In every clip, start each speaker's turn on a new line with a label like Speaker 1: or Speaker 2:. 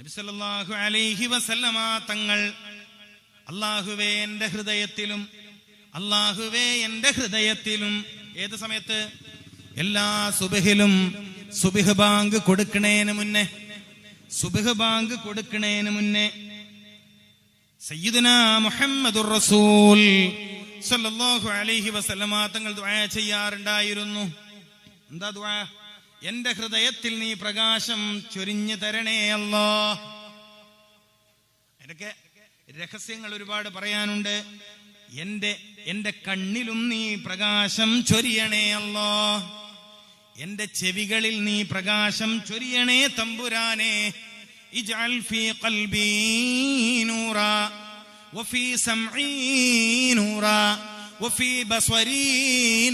Speaker 1: നബിസല്ലാഹു അലൈഹി വസല്ലമ തങ്ങൾ അള്ളാഹുവേ എന്റെ ഹൃദയത്തിലും അള്ളാഹുവേ എന്റെ ഹൃദയത്തിലും ഏത് സമയത്ത്? എല്ലാ സുബഹിലും സുബിഹ് ബാങ്ക് കൊടുക്കണേന് മുന്നേ സുബിഹ് ബാങ്ക് കൊടുക്കണേന് മുന്നേ സയ്യിദുന മുഹമ്മദുർ റസൂൽ സല്ലല്ലാഹു അലൈഹി വസല്ലമ തങ്ങൾ ദുആ ചെയ്യാറുണ്ടായിരുന്നു. എന്താ ദുആ? എന്റെ ഹൃദയത്തിൽ നീ പ്രകാശം ചൊരിഞ്ഞു തരണേ അല്ലോ. എനിക്ക് രഹസ്യങ്ങൾ ഒരുപാട് പറയാനുണ്ട്. എന്റെ എന്റെ കണ്ണിലും നീ പ്രകാശം ചൊരിയണേ അല്ലോ. എന്റെ ചെവികളിൽ നീ പ്രകാശം ചൊരിയണേ തമ്പുരാനെ. ഇജ്അൽ ഫീ ഖൽബീ ബസ്വരീ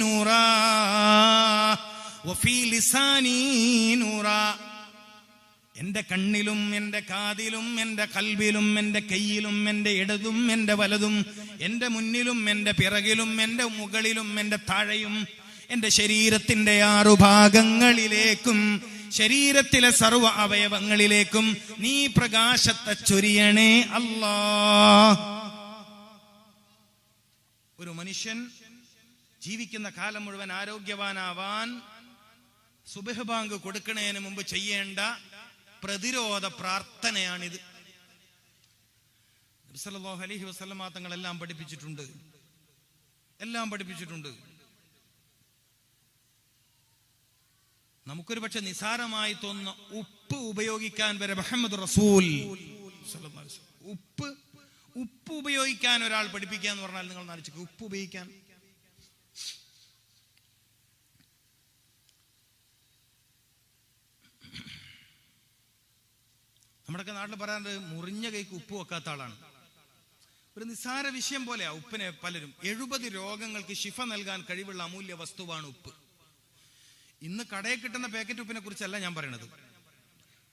Speaker 1: എന്റെ കണ്ണിലും എന്റെ കാതിലും എന്റെ കൽവിലും എന്റെ കയ്യിലും എന്റെ ഇടതും എന്റെ വലതും എന്റെ മുന്നിലും എന്റെ പിറകിലും എന്റെ മുകളിലും എന്റെ താഴെയും എന്റെ ശരീരത്തിന്റെ ആറു ഭാഗങ്ങളിലേക്കും ശരീരത്തിലെ സർവ അവയവങ്ങളിലേക്കും നീ പ്രകാശത്തെ ചൊരിയണേ അല്ലാ. ഒരു മനുഷ്യൻ ജീവിക്കുന്ന കാലം മുഴുവൻ ആരോഗ്യവാനാവാൻ സുബഹ് ബാങ്ക് കൊടുക്കുന്നതിന് മുമ്പ് ചെയ്യേണ്ട പ്രതിരോധ പ്രാർത്ഥനയാണിത്. നബി സല്ലല്ലാഹു അലൈഹി വസല്ലമ തങ്ങളെല്ലാം പഠിപ്പിച്ചിട്ടുണ്ട്. എല്ലാം പഠിപ്പിച്ചിട്ടുണ്ട്. നമുക്കൊരു പക്ഷെ നിസാരമായി തോന്നുന്ന ഉപ്പ് ഉപയോഗിക്കാൻ വരെ മുഹമ്മദ് റസൂൽ ഉപ്പ് ഉപ്പ് ഉപയോഗിക്കാൻ ഒരാൾ പഠിപ്പിക്കുക എന്ന് പറഞ്ഞാൽ നിങ്ങൾ നാലിച്ചു ഉപ്പ് ഉപയോഗിക്കാൻ. നമ്മുടെയൊക്കെ നാട്ടിൽ പറയാറുണ്ട് മുറിഞ്ഞ കൈക്ക് ഉപ്പ് വെക്കാത്ത ആളാണ്. ഒരു നിസ്സാര വിഷയം പോലെയാ ഉപ്പിനെ പലരും. എഴുപത് രോഗങ്ങൾക്ക് ശിഫ നൽകാൻ കഴിവുള്ള അമൂല്യ വസ്തുവാണ് ഉപ്പ്. ഇന്ന് കടയിൽ കിട്ടുന്ന പാക്കറ്റ് ഉപ്പിനെ കുറിച്ചല്ല ഞാൻ പറയണത്.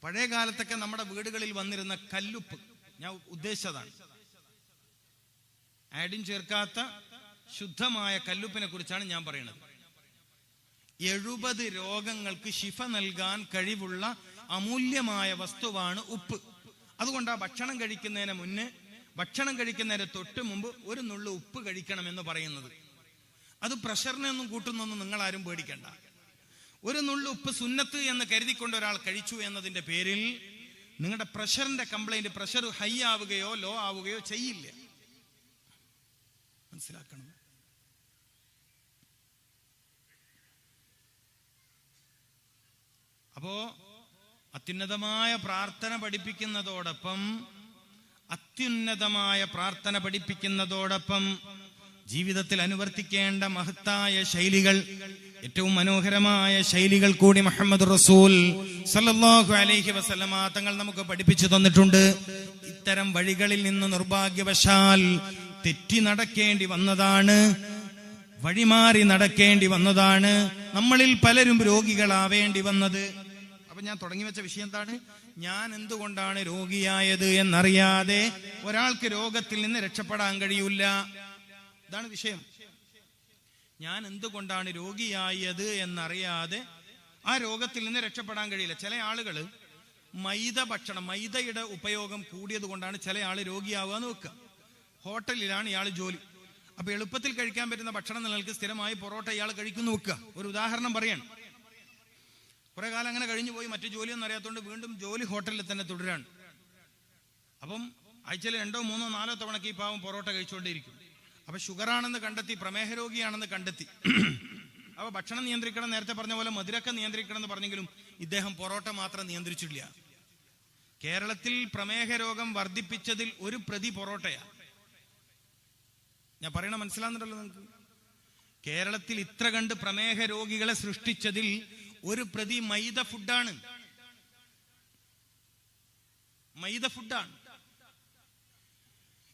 Speaker 1: പഴയ കാലത്തൊക്കെ നമ്മുടെ വീടുകളിൽ വന്നിരുന്ന കല്ലുപ്പ് ഞാൻ ഉദ്ദേശിച്ചതാണ്. ആഡിൻ ചേർക്കാത്ത ശുദ്ധമായ കല്ലുപ്പിനെ കുറിച്ചാണ് ഞാൻ പറയുന്നത് എഴുപത് രോഗങ്ങൾക്ക് ശിഫ നൽകാൻ കഴിവുള്ള അമൂല്യമായ വസ്തുവാണ് ഉപ്പ്. അതുകൊണ്ടാണ് ഭക്ഷണം കഴിക്കുന്നതിന് മുന്നേ ഭക്ഷണം കഴിക്കുന്നതിന് തൊട്ട് മുമ്പ് ഒരു നുള്ളു ഉപ്പ് കഴിക്കണം എന്ന് പറയുന്നത്. അത് പ്രഷറിനൊന്നും കൂട്ടുന്നൊന്നും നിങ്ങൾ ആരും പേടിക്കണ്ട. ഒരു നുള്ളു ഉപ്പ് സുന്നത്ത് എന്ന് കരുതിക്കൊണ്ട് ഒരാൾ കഴിച്ചു എന്നതിന്റെ പേരിൽ നിങ്ങളുടെ പ്രഷറിന്റെ കംപ്ലൈന്റ് പ്രഷർ ഹൈ ആവുകയോ ലോ ആവുകയോ ചെയ്യില്ല. മനസ്സിലാക്കണം. അപ്പോ അത്യുന്നതമായ പ്രാർത്ഥന പഠിപ്പിക്കുന്നതോടൊപ്പം അത്യുന്നതമായ പ്രാർത്ഥന പഠിപ്പിക്കുന്നതോടൊപ്പം ജീവിതത്തിൽ അനുവർത്തിക്കേണ്ട മഹത്തായ ശൈലികൾ ഏറ്റവും മനോഹരമായ ശൈലികൾ കൂടി മുഹമ്മദ് റസൂൽ സല്ലല്ലാഹു അലൈഹി വസല്ലമ തങ്ങൾ നമുക്ക് പഠിപ്പിച്ചു തന്നിട്ടുണ്ട്. ഇത്തരം വഴികളിൽ നിന്ന് നിർഭാഗ്യവശാൽ തെറ്റി നടക്കേണ്ടി വന്നതാണ് വഴിമാറി നടക്കേണ്ടി വന്നതാണ് നമ്മളിൽ പലരും രോഗികളാവേണ്ടി വന്നത്. അപ്പൊ ഞാൻ തുടങ്ങി വെച്ച വിഷയം എന്താണ്? ഞാൻ എന്തുകൊണ്ടാണ് രോഗിയായത് എന്നറിയാതെ ഒരാൾക്ക് രോഗത്തിൽ നിന്ന് രക്ഷപ്പെടാൻ കഴിയൂല. ഇതാണ് വിഷയം. ഞാൻ എന്തുകൊണ്ടാണ് രോഗിയായത് എന്നറിയാതെ ആ രോഗത്തിൽ നിന്ന് രക്ഷപ്പെടാൻ കഴിയില്ല. ചില ആളുകൾ മൈദ ഭക്ഷണം മൈദയുടെ ഉപയോഗം കൂടിയത് കൊണ്ടാണ് ചില ആൾ രോഗിയാവുക എന്ന് വെക്കുക. ഹോട്ടലിലാണ് ഇയാൾ ജോലി. അപ്പൊ എളുപ്പത്തിൽ കഴിക്കാൻ പറ്റുന്ന ഭക്ഷണം നിങ്ങൾക്ക് സ്ഥിരമായി പൊറോട്ട ഇയാൾ കഴിക്കുന്നു വെക്കുക. ഒരു ഉദാഹരണം പറയാണ്. കുറെ കാലം അങ്ങനെ കഴിഞ്ഞു പോയി. മറ്റു ജോലിയൊന്നും അറിയാത്തതുകൊണ്ട് വീണ്ടും ജോലി ഹോട്ടലിൽ തന്നെ തുടരാണ് അപ്പം ആഴ്ചയിൽ രണ്ടോ മൂന്നോ നാലോ തവണക്ക് ഈ പാവം പൊറോട്ട കഴിച്ചുകൊണ്ടേയിരിക്കും. അപ്പൊ ഷുഗറാണെന്ന് കണ്ടെത്തി പ്രമേഹ രോഗിയാണെന്ന് കണ്ടെത്തി. അപ്പൊ ഭക്ഷണം നിയന്ത്രിക്കണം നേരത്തെ പറഞ്ഞ പോലെ മധുരക്ക നിയന്ത്രിക്കണം എന്ന് പറഞ്ഞെങ്കിലും ഇദ്ദേഹം പൊറോട്ട മാത്രം നിയന്ത്രിച്ചില്ല കേരളത്തിൽ പ്രമേഹ രോഗം വർദ്ധിപ്പിച്ചതിൽ ഒരു പ്രതി പൊറോട്ടയാ. ഞാൻ പറയണ മനസ്സിലാകുന്നുണ്ടല്ലോ നിങ്ങൾക്ക്? കേരളത്തിൽ ഇത്ര കണ്ട് പ്രമേഹ രോഗികളെ സൃഷ്ടിച്ചതിൽ ഒരു പ്രതി മൈദ ഫുഡാണ്. മൈദ ഫുഡാണ്.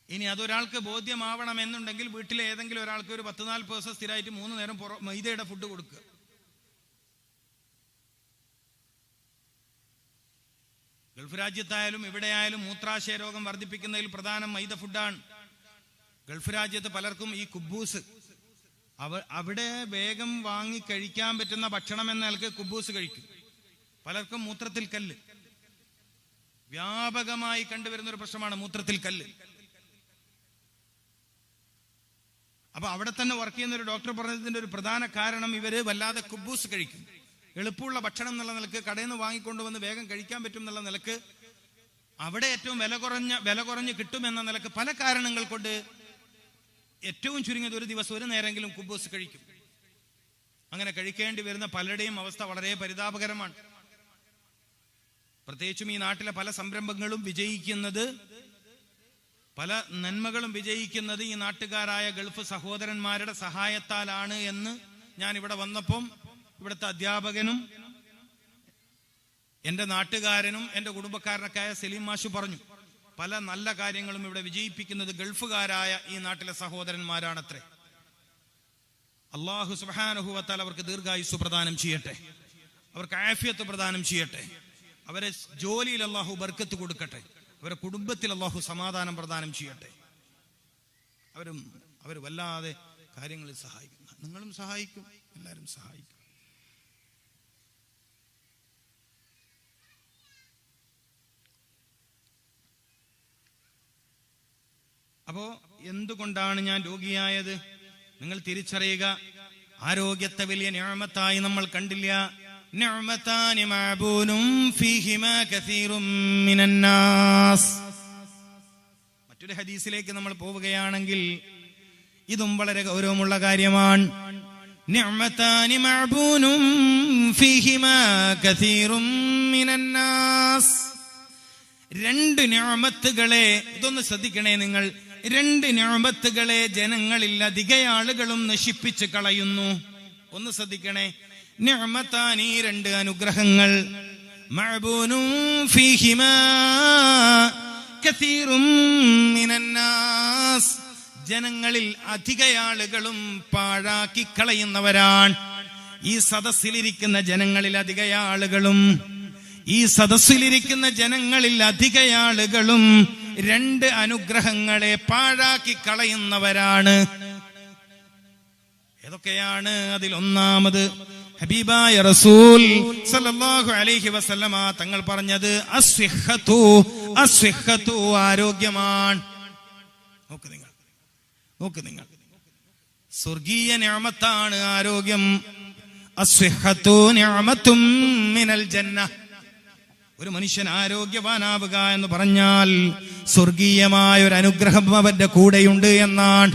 Speaker 1: ഇനി അതൊരാൾക്ക് ബോധ്യമാവണം എന്നുണ്ടെങ്കിൽ വീട്ടിലെ ഏതെങ്കിലും ഒരാൾക്ക് ഒരു പത്ത് നാല് ദിവസം സ്ഥിരമായിട്ട് മൂന്ന് നേരം മൈദയുടെ ഫുഡ് കൊടുക്കുക. ഗൾഫ് രാജ്യത്തായാലും ഇവിടെയായാലും മൂത്രാശയ രോഗം വർദ്ധിപ്പിക്കുന്നതിൽ പ്രധാനം മൈദ ഫുഡാണ്. ഗൾഫ് രാജ്യത്ത് പലർക്കും ഈ കുബൂസ് അവ അവിടെ വേഗം വാങ്ങി കഴിക്കാൻ പറ്റുന്ന ഭക്ഷണം എന്ന നിലയ്ക്ക് കുബൂസ് കഴിക്കും. പലർക്കും മൂത്രത്തിൽ കല്ല്. വ്യാപകമായി കണ്ടുവരുന്ന ഒരു പ്രശ്നമാണ് മൂത്രത്തിൽ കല്ല്. അപ്പൊ അവിടെ തന്നെ വർക്ക് ചെയ്യുന്ന ഒരു ഡോക്ടർ പറഞ്ഞതിന്റെ ഒരു പ്രധാന കാരണം ഇവർ വല്ലാതെ കുബൂസ് കഴിക്കും. എളുപ്പമുള്ള ഭക്ഷണം എന്നുള്ള നിലയ്ക്ക് കടയിൽ നിന്ന് വാങ്ങിക്കൊണ്ടുവന്ന് വേഗം കഴിക്കാൻ പറ്റും എന്നുള്ള നിലയ്ക്ക് അവിടെ ഏറ്റവും വില കുറഞ്ഞ വില കുറഞ്ഞ് കിട്ടുമെന്ന നിലയ്ക്ക് പല കാരണങ്ങൾ കൊണ്ട് ഏറ്റവും ചുരുങ്ങിയത് ഒരു ദിവസം ഒരു നേരെങ്കിലും കുബൂസ് കഴിക്കും. അങ്ങനെ കഴിക്കേണ്ടി വരുന്ന പലരുടെയും അവസ്ഥ വളരെ പരിതാപകരമാണ്. പ്രത്യേകിച്ചും ഈ നാട്ടിലെ പല സംരംഭങ്ങളും വിജയിക്കുന്നത് പല നന്മകളും വിജയിക്കുന്നത് ഈ നാട്ടുകാരായ ഗൾഫ് സഹോദരന്മാരുടെ സഹായത്താലാണ് എന്ന് ഞാൻ ഇവിടെ വന്നപ്പം ഇവിടുത്തെ അധ്യാപകനും എന്റെ നാട്ടുകാരനും എന്റെ കുടുംബക്കാരനൊക്കെ ആയ സലീം മാഷു പറഞ്ഞു. പല നല്ല കാര്യങ്ങളും ഇവിടെ വിജയിപ്പിക്കുന്നത് ഗൾഫുകാരായ ഈ നാട്ടിലെ സഹോദരന്മാരാണത്രേ. അള്ളാഹു സുബാനുഹുവത്താൽ അവർക്ക് ദീർഘായുസ് പ്രദാനം ചെയ്യട്ടെ. അവർക്ക് ആഫിയത്ത് പ്രദാനം ചെയ്യട്ടെ. അവരെ ജോലിയിൽ അള്ളാഹു ബർക്കത്ത് കൊടുക്കട്ടെ. അവരെ കുടുംബത്തിൽ അള്ളാഹു സമാധാനം പ്രദാനം ചെയ്യട്ടെ. അവരും അവർ വല്ലാതെ കാര്യങ്ങളിൽ സഹായിക്കും. നിങ്ങളും സഹായിക്കും എല്ലാവരും സഹായിക്കും. അപ്പോ എന്തുകൊണ്ടാണ് ഞാൻ രോഗിയായത്? നിങ്ങൾ തിരിച്ചറിയുക. ആരോഗ്യത്തെ വലിയ ഞാമത്തായി നമ്മൾ കണ്ടില്ല. മറ്റൊരു ഹദീസിലേക്ക് നമ്മൾ പോവുകയാണെങ്കിൽ ഇതും വളരെ ഗൗരവമുള്ള കാര്യമാണ്. രണ്ട് ഞാമത്തുകളെ ഇതൊന്ന് ശ്രദ്ധിക്കണേ നിങ്ങൾ. രണ്ട് ഞാമത്തുകളെ ജനങ്ങളിൽ അധിക ആളുകളും നശിപ്പിച്ച് കളയുന്നു. ഒന്ന് ശ്രദ്ധിക്കണേ. ഞാമത്താനി രണ്ട് അനുഗ്രഹങ്ങൾ. ജനങ്ങളിൽ അധിക ആളുകളും പാഴാക്കി കളയുന്നവരാണ്. ഈ സദസ്സിലിരിക്കുന്ന ജനങ്ങളിൽ അധിക ആളുകളും ഈ സദസ്സിലിരിക്കുന്ന ജനങ്ങളിൽ അധിക ആളുകളും രണ്ട് അനുഗ്രഹങ്ങളെ പാഴാക്കി കളയുന്നവരാണ്. ഏതൊക്കെയാണ് അതിൽ ഒന്നാമത്? ഹബീബായ റസൂൽ സല്ലല്ലാഹു അലൈഹി വസല്ലമ തങ്ങൾ പറഞ്ഞത് അസ്വിഹത്തു അസ്വിഹത്തു ആരോഗ്യമാണ് നോക്ക് നിങ്ങൾ നോക്ക് നിങ്ങൾ. സ്വർഗീയ ഞാമത്താണ് ആരോഗ്യം. അസ്വിഹത്തു ഞാമത്തും മിനൽ ജന്ന. ഒരു മനുഷ്യൻ ആരോഗ്യവാനാവുക എന്ന് പറഞ്ഞാൽ സ്വർഗീയമായ ഒരു അനുഗ്രഹം അവന്റെ കൂടെയുണ്ട് എന്നാണ്.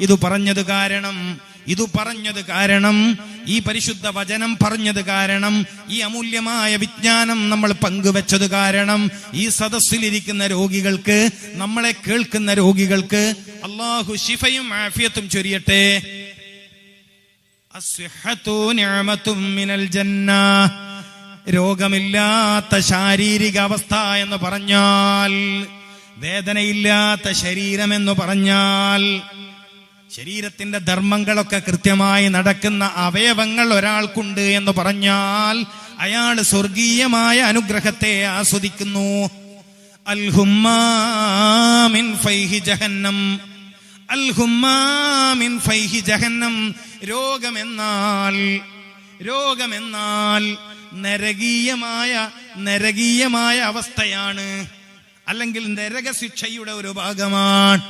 Speaker 1: ഇത് പറഞ്ഞത് കാരണം ഇത് പറഞ്ഞത് കാരണം ഈ പരിശുദ്ധ വചനം പറഞ്ഞത് കാരണം ഈ അമൂല്യമായ വിജ്ഞാനം നമ്മൾ പങ്കുവെച്ചത് കാരണം ഈ സദസ്സിലിരിക്കുന്ന രോഗികൾക്ക് നമ്മളെ കേൾക്കുന്ന രോഗികൾക്ക് അള്ളാഹു ശിഫയും ആഫിയത്തും ചൊരിയട്ടെ. അസ്വഹത്തു നിഅമത്തും മിനൽ ജന്ന. രോഗമില്ലാത്ത ശാരീരിക അവസ്ഥ എന്ന് പറഞ്ഞാൽ വേദനയില്ലാത്ത ശരീരമെന്ന് പറഞ്ഞാൽ ശരീരത്തിന്റെ ധർമ്മങ്ങളൊക്കെ കൃത്യമായി നടക്കുന്ന അവയവങ്ങൾ ഒരാൾക്കുണ്ട് എന്ന് പറഞ്ഞാൽ അയാൾ സ്വർഗീയമായ അനുഗ്രഹത്തെ ആസ്വദിക്കുന്നു. അൽഹുമ്മാമിൻ ഫൈഹി ജഹന്നം. ഫൈഹി ജഹന്നം. രോഗമെന്നാൽ രോഗമെന്നാൽ നരകീയമായ നരകീയമായ അവസ്ഥയാണ്. അല്ലെങ്കിൽ നരകശിക്ഷയുടെ ഒരു ഭാഗമാണ്.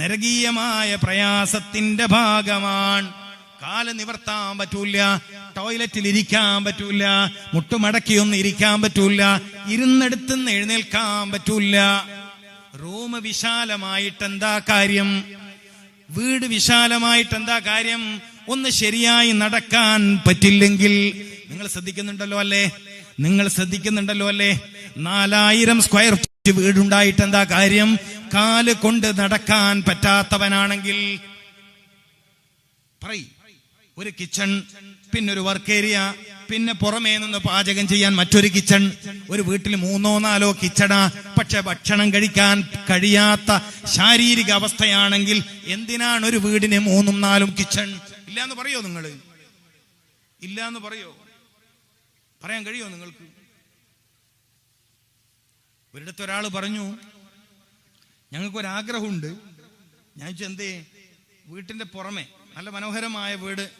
Speaker 1: നരകീയമായ പ്രയാസത്തിന്റെ ഭാഗമാണ്. കാൽ നിവർത്താൻ പറ്റൂല ടോയ്ലറ്റിൽ ഇരിക്കാൻ പറ്റൂല മുട്ടുമടക്കിയൊന്നും ഇരിക്കാൻ പറ്റൂല ഇരുന്നെടുത്തുനിന്ന് എഴുന്നേൽക്കാൻ പറ്റൂല. റൂം വിശാലമായിട്ട് എന്താ കാര്യം? വീട് വിശാലമായിട്ട് എന്താ കാര്യം? ഒന്ന് ശരിയായി നടക്കാൻ പറ്റില്ലെങ്കിൽ നിങ്ങൾ ശ്രദ്ധിക്കുന്നുണ്ടല്ലോ അല്ലേ? നിങ്ങൾ ശ്രദ്ധിക്കുന്നുണ്ടല്ലോ അല്ലേ? നാലായിരം സ്ക്വയർ ഫീറ്റ് വീടുണ്ടായിട്ട് എന്താ കാര്യം? കാൽ കൊണ്ട് നടക്കാൻ പറ്റാത്തവനാണെങ്കിൽ ഒരു കിച്ചൺ പിന്നെ ഒരു വർക്ക് ഏരിയ പിന്നെ പുറമേ നിന്ന് പാചകം ചെയ്യാൻ മറ്റൊരു കിച്ചൺ ഒരു വീട്ടിൽ മൂന്നോ നാലോ കിച്ചണ പക്ഷെ ഭക്ഷണം കഴിക്കാൻ കഴിയാത്ത ശാരീരിക അവസ്ഥയാണെങ്കിൽ എന്തിനാണ് ഒരു വീടിന് മൂന്നും നാലും കിച്ചൺ ഇല്ലാന്ന് പറയോ നിങ്ങൾ ഇല്ലാന്ന് പറയോ? പറയാൻ കഴിയുമോ നിങ്ങൾക്ക്? ഒരിടത്ത് ഒരാൾ പറഞ്ഞു ഞങ്ങൾക്കൊരാഗ്രഹമുണ്ട്. ഞാൻ എന്തേ? വീട്ടിന്റെ പുറമെ. നല്ല മനോഹരമായ വീട്.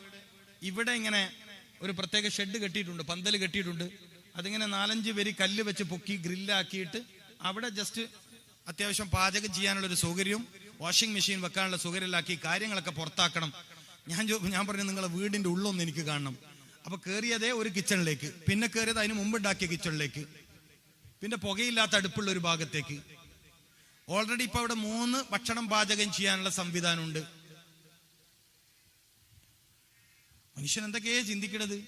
Speaker 1: ഇവിടെ ഇങ്ങനെ ഒരു പ്രത്യേക ഷെഡ് കെട്ടിയിട്ടുണ്ട് പന്തൽ കെട്ടിയിട്ടുണ്ട്. അതിങ്ങനെ നാലഞ്ച് പേര് കല്ല് വെച്ച് പൊക്കി ഗ്രില്ലാക്കിയിട്ട് അവിടെ ജസ്റ്റ് അത്യാവശ്യം പാചകം ചെയ്യാനുള്ള ഒരു സൗകര്യവും വാഷിംഗ് മെഷീൻ വെക്കാനുള്ള സൗകര്യമില്ലാക്കി കാര്യങ്ങളൊക്കെ പുറത്താക്കണം. ഞാൻ ഞാൻ പറഞ്ഞു നിങ്ങളെ വീടിന്റെ ഉള്ളൊന്ന് എനിക്ക് കാണണം. അപ്പൊ കയറിയതേ ഒരു കിച്ചണിലേക്ക്. പിന്നെ കയറിയത് അതിന് മുമ്പ് ഉണ്ടാക്കിയ കിച്ചണിലേക്ക്. പിന്നെ പുകയില്ലാത്ത അടുപ്പുള്ള ഒരു ഭാഗത്തേക്ക്. ഓൾറെഡി ഇപ്പൊ അവിടെ മൂന്ന് ഭക്ഷണം പാചകം ചെയ്യാനുള്ള സംവിധാനമുണ്ട്. മനുഷ്യൻ എന്തൊക്കെയാ ചിന്തിക്കണത്?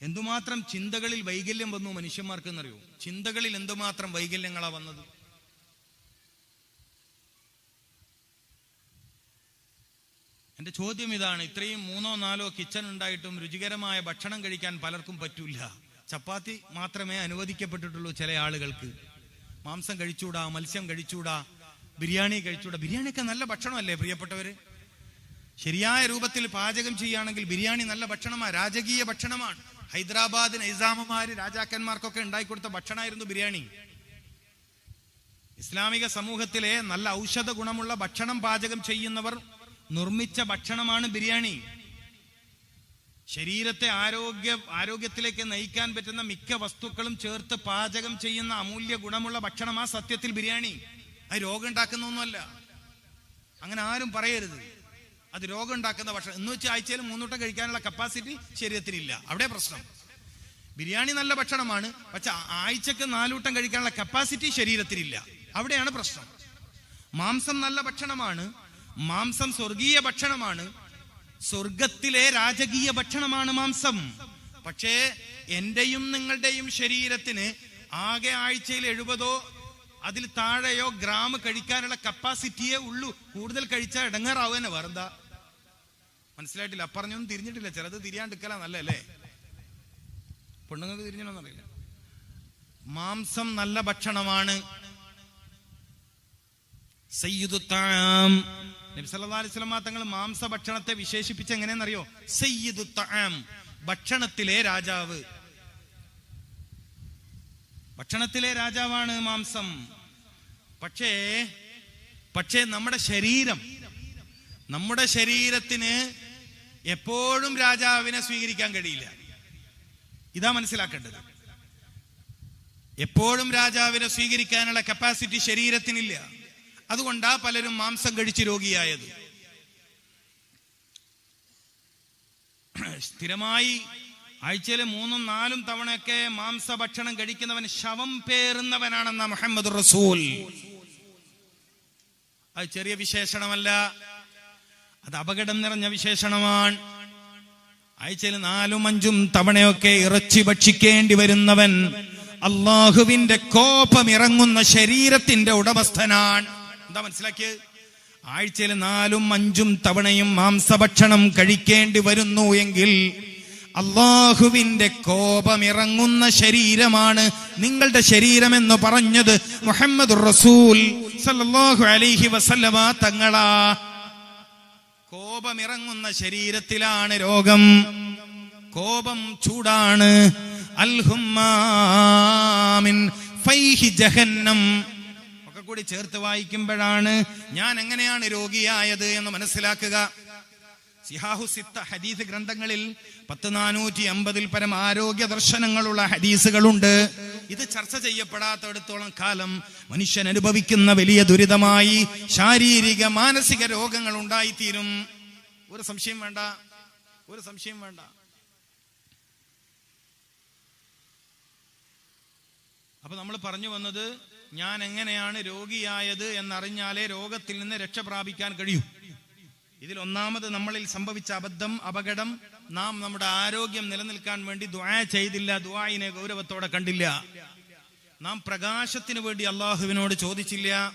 Speaker 1: എന്തുമാത്രം ചിന്തകളിൽ വൈകല്യം വന്നു മനുഷ്യന്മാർക്ക് എന്നറിയോ ചിന്തകളിൽ എന്തുമാത്രം വൈകല്യങ്ങളാ വന്നത്? എന്റെ ചോദ്യം ഇതാണ്. ഇത്രയും മൂന്നോ നാലോ കിച്ചൺ ഉണ്ടായിട്ടും രുചികരമായ ഭക്ഷണം കഴിക്കാൻ പലർക്കും പറ്റൂല ചപ്പാത്തി മാത്രമേ അനുവദിക്കപ്പെട്ടിട്ടുള്ളൂ ചില ആളുകൾക്ക്. മാംസം കഴിച്ചൂടാ മത്സ്യം കഴിച്ചൂടാ ബിരിയാണി കഴിച്ചൂടാ. ബിരിയാണിയൊക്കെ നല്ല ഭക്ഷണമല്ലേ പ്രിയപ്പെട്ടവര്? ശരിയായ രൂപത്തിൽ പാചകം ചെയ്യുകയാണെങ്കിൽ ബിരിയാണി നല്ല ഭക്ഷണമാണ് രാജകീയ ഭക്ഷണമാണ്. ഹൈദരാബാദ് നൈസാമുമാര് രാജാക്കന്മാർക്കൊക്കെ ഉണ്ടായിക്കൊടുത്ത ഭക്ഷണമായിരുന്നു ബിരിയാണി. ഇസ്ലാമിക സമൂഹത്തിലെ നല്ല ഔഷധ ഗുണമുള്ള ഭക്ഷണം പാചകം ചെയ്യുന്നവർ നിർമ്മിച്ച ഭക്ഷണമാണ് ബിരിയാണി. ശരീരത്തെ ആരോഗ്യ ആരോഗ്യത്തിലേക്ക് നയിക്കാൻ പറ്റുന്ന മിക്ക വസ്തുക്കളും ചേർത്ത് പാചകം ചെയ്യുന്ന അമൂല്യ ഗുണമുള്ള ഭക്ഷണമാ സത്യത്തിൽ ബിരിയാണി. അത് രോഗം ഉണ്ടാക്കുന്നൊന്നുമല്ല അങ്ങനെ ആരും പറയരുത്. അത് രോഗം ഉണ്ടാക്കുന്ന ഭക്ഷണം. എന്ന് വെച്ചാൽ ആഴ്ചയിൽ മൂന്നൂട്ടം കഴിക്കാനുള്ള കപ്പാസിറ്റി ശരീരത്തിനില്ല. അവിടെ പ്രശ്നം. ബിരിയാണി നല്ല ഭക്ഷണമാണ്. പക്ഷെ ആഴ്ചക്ക് നാലൂട്ടം കഴിക്കാനുള്ള കപ്പാസിറ്റി ശരീരത്തിനില്ല. അവിടെയാണ് പ്രശ്നം. മാംസം നല്ല ഭക്ഷണമാണ്. മാംസം സ്വർഗീയ ഭക്ഷണമാണ്. സ്വർഗത്തിലെ രാജകീയ ഭക്ഷണമാണ് മാംസം. പക്ഷേ എന്റെയും നിങ്ങളുടെയും ശരീരത്തിന് ആകെ ആഴ്ചയിൽ എഴുപതോ അതിൽ താഴെയോ ഗ്രാം കഴിക്കാനുള്ള കപ്പാസിറ്റിയേ ഉള്ളൂ. കൂടുതൽ കഴിച്ചാൽ ഇടങ്ങാറാവുക വേറെന്താ? മനസ്സിലായിട്ടില്ല. പറഞ്ഞൊന്നും തിരിഞ്ഞിട്ടില്ല. ചിലത് തിരിയാണ്ടിരിക്കലാ നല്ലല്ലേ പെണ്ണുങ്ങൾക്ക് തിരിഞ്ഞണമെന്നറിയില്ല മാംസം നല്ല ഭക്ഷണമാണ്. സയ്യിദു താം നബി സല്ലല്ലാഹു അലൈഹി വസല്ലം തങ്ങൾ മാംസ ഭക്ഷണത്തെ വിശേഷിപ്പിച്ച് എങ്ങനെയെന്നറിയോ സയ്യിദു ഭക്ഷണത്തിലെ രാജാവ്. ഭക്ഷണത്തിലെ രാജാവാണ് മാംസം. പക്ഷേ പക്ഷേ നമ്മുടെ ശരീരം നമ്മുടെ ശരീരത്തിന് എപ്പോഴും രാജാവിനെ സ്വീകരിക്കാൻ കഴിയില്ല. ഇതാ മനസ്സിലാക്കേണ്ടത്. എപ്പോഴും രാജാവിനെ സ്വീകരിക്കാനുള്ള കപ്പാസിറ്റി ശരീരത്തിനില്ല. അതുകൊണ്ടാ പലരും മാംസം കഴിച്ച് രോഗിയായത്. സ്ഥിരമായി ആഴ്ചയിൽ മൂന്നും നാലും തവണയൊക്കെ മാംസ ഭക്ഷണം കഴിക്കുന്നവൻ ശവം പേറുന്നവനാണെന്ന മുഹമ്മദ് റസൂൽ. അത് ചെറിയ വിശേഷണമല്ല അത് അപകടം നിറഞ്ഞ വിശേഷണമാണ്. ആഴ്ചയിൽ നാലും അഞ്ചും തവണയൊക്കെ ഇറച്ചി ഭക്ഷിക്കേണ്ടി വരുന്നവൻ അള്ളാഹുവിന്റെ കോപം ഇറങ്ങുന്ന ശരീരത്തിന്റെ ഉടമസ്ഥനാണ്. എന്താ മനസ്സിലാക്കിയത് ആഴ്ചയിൽ നാലും അഞ്ചും തവണയും മാംസഭക്ഷണം കഴിക്കേണ്ടി വരുന്നു എങ്കിൽ അള്ളാഹുവിന്റെ കോപമിറങ്ങുന്ന ശരീരമാണ് നിങ്ങളുടെ ശരീരമെന്ന് പറഞ്ഞത് മുഹമ്മദ് റസൂൽ അലൈഹി വസല്ലമ തങ്ങളാ. കോപമിറങ്ങുന്ന ശരീരത്തിലാണ് രോഗം. കോപം ചൂടാണ്. അൽഹുമാമിൻ ഫൈഹി ജഹന്നം. കൂടി ചേർത്ത് വായിക്കുമ്പോഴാണ് ഞാൻ എങ്ങനെയാണ് രോഗിയായത് എന്ന് മനസ്സിലാക്കുക. സിഹാഹു സിത്ത ഹദീസ് ഗ്രന്ഥങ്ങളിൽ പത്ത് നാനൂറ്റി അമ്പതിൽ പരം ആരോഗ്യ ദർശനങ്ങളുള്ള ഹദീസുകളുണ്ട്. ഇത് ചർച്ച ചെയ്യപ്പെടാത്തടത്തോളം കാലം മനുഷ്യൻ അനുഭവിക്കുന്ന വലിയ ദുരിതമായി ശാരീരിക മാനസിക രോഗങ്ങൾ ഉണ്ടായിത്തീരും. ഒരു സംശയം വേണ്ട. ഒരു സംശയം വേണ്ട. അപ്പൊ നമ്മൾ പറഞ്ഞു വന്നത് ഞാൻ എങ്ങനെയാണ് രോഗിയായത് എന്നറിഞ്ഞാലേ രോഗത്തിൽ നിന്ന് രക്ഷ പ്രാപിക്കാൻ കഴിയൂ. ഇതിൽ ഒന്നാമത് നമ്മളിൽ സംഭവിച്ച അബദ്ധം അപകടം നാം നമ്മുടെ ആരോഗ്യം നിലനിൽക്കാൻ വേണ്ടി ദുആ ചെയ്തില്ല ദ്വായിനെ ഗൗരവത്തോടെ കണ്ടില്ല. നാം പ്രകാശത്തിന് വേണ്ടി അള്ളാഹുവിനോട് ചോദിച്ചില്ല.